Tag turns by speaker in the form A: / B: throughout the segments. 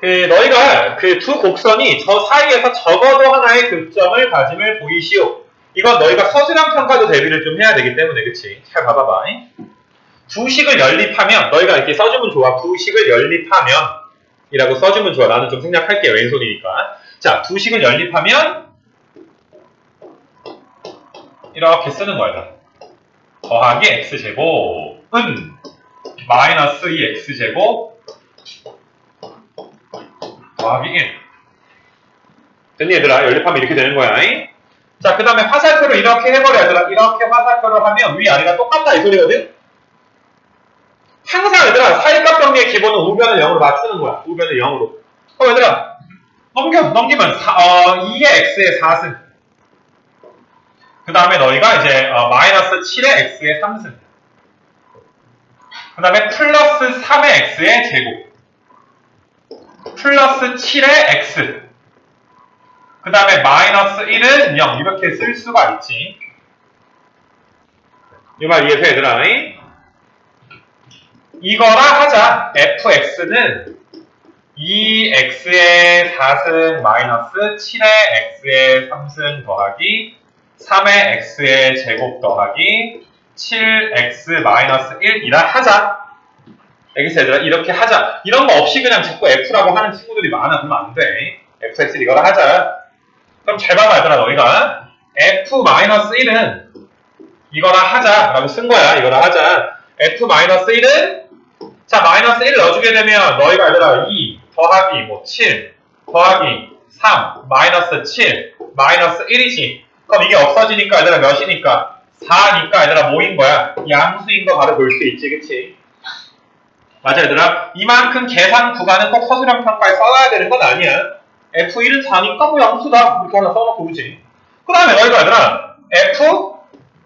A: 그 너희가 그 두 곡선이 저 사이에서 적어도 하나의 교점을 가짐을 보이시오. 이건 너희가 서술형 평가도 대비를 좀 해야 되기 때문에 그치? 잘 봐봐봐. 두 식을 연립하면 너희가 이렇게 써주면 좋아. 두 식을 연립하면 이라고 써주면 좋아. 나는 좀 생략할게 왼손이니까. 자, 두 식을 연립하면 이렇게 쓰는 거야. 더하기 x제곱은 마이너스 2x제곱 더하기 1. 됐니 얘들아? 연립하면 이렇게 되는 거야. 잉? 자, 그 다음에 화살표를 이렇게 해버려 얘들아. 이렇게 화살표를 하면 위아래가 똑같다 이 소리거든? 항상 얘들아 사이값 정리의 기본은 우변을 0으로 맞추는 거야. 우변을 0으로. 그럼 얘들아 넘겨, 넘기면 사- 어, 2의 x의 4승. 그 다음에 너희가 이제 어, 마이너스 7의 x의 3승. 그 다음에 플러스 3의 x의 제곱. 플러스 7의 x. 그 다음에 마이너스 1은 0. 이렇게 쓸 수가 있지. 이 말 이해돼, 얘들아? 잉? 이거라 하자. fx는 2x의 4승 마이너스 7의 x의 3승 더하기 3의 x의 제곱 더하기 7x 마이너스 1이라 하자. 알겠어 얘들아? 이렇게 하자. 이런 거 없이 그냥 자꾸 f라고 하는 친구들이 많아. 그러면 안 돼. fx 이거라 하자. 그럼 잘 봐봐 얘들아 너희가 f 마이너스 1은 이거라 하자 라고 쓴 거야. 이거라 하자. f 마이너스 1은 자 마이너스 1을 넣어주게 되면 너희가 얘들아 2 더하기 뭐 7 더하기 3 마이너스 7 마이너스 1이지. 그럼 이게 없어지니까 얘들아 몇이니까 4니까 얘들아 뭐인 거야? 양수인 거 바로 볼 수 있지 그치? 맞아 얘들아. 이만큼 계산 구간은 꼭 서술형 평가에 써놔야 되는 건 아니야. F1은 4니까 뭐 양수다. 이렇게 하나 써놓고 그지? 그 다음에 너희가 얘들아 F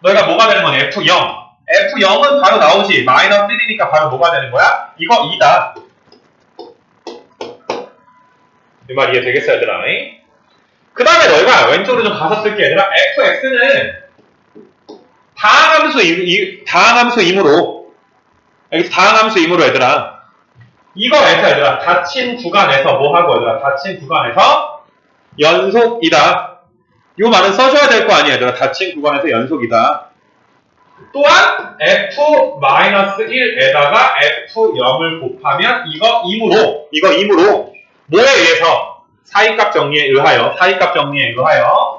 A: 너희가 뭐가 되는 거니 F0. F0은 바로 나오지. 마이너스 1이니까 바로 뭐가 되는 거야? 이거 2다. 이 말 이해 되겠어 얘들아? 그 다음에 너희가 왼쪽으로 좀 가서 쓸게 얘들아. Fx는 다항함수 다항함수이므로 여기 다항함수이므로 얘들아. 이거에서 얘들아 닫힌 구간에서 뭐 하고 얘들아? 닫힌 구간에서 연속이다. 요 말은 써줘야 될 거 아니야 얘들아. 닫힌 구간에서 연속이다. 또한 f-1에다가 f0을 곱하면 이거 임으로. 이거 임으로? 뭐에 의해서 사이값 정리에 의하여 사이값 정리에 의하여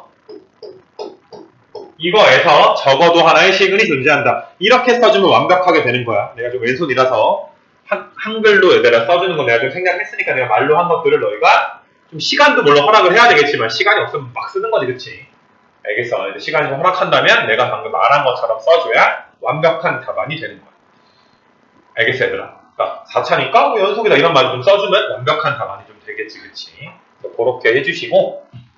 A: 이거에서 적어도 하나의 시근이 존재한다. 이렇게 써주면 완벽하게 되는 거야. 내가 좀 왼손이라서 한, 한글로 얘들아 써주는 건 내가 좀 생각했으니까 내가 말로 한 것들을 너희가 좀 시간도 물론 허락을 해야 되겠지만 시간이 없으면 막 쓰는 거지 그치? 알겠어. 이제 시간이 좀 허락한다면 내가 방금 말한 것처럼 써줘야 완벽한 답안이 되는 거야. 알겠어 얘들아. 그러니까 4차니까 뭐 연속이다 이런 말 좀 써주면 완벽한 답안이 좀 되겠지 그치? 그렇게 해주시고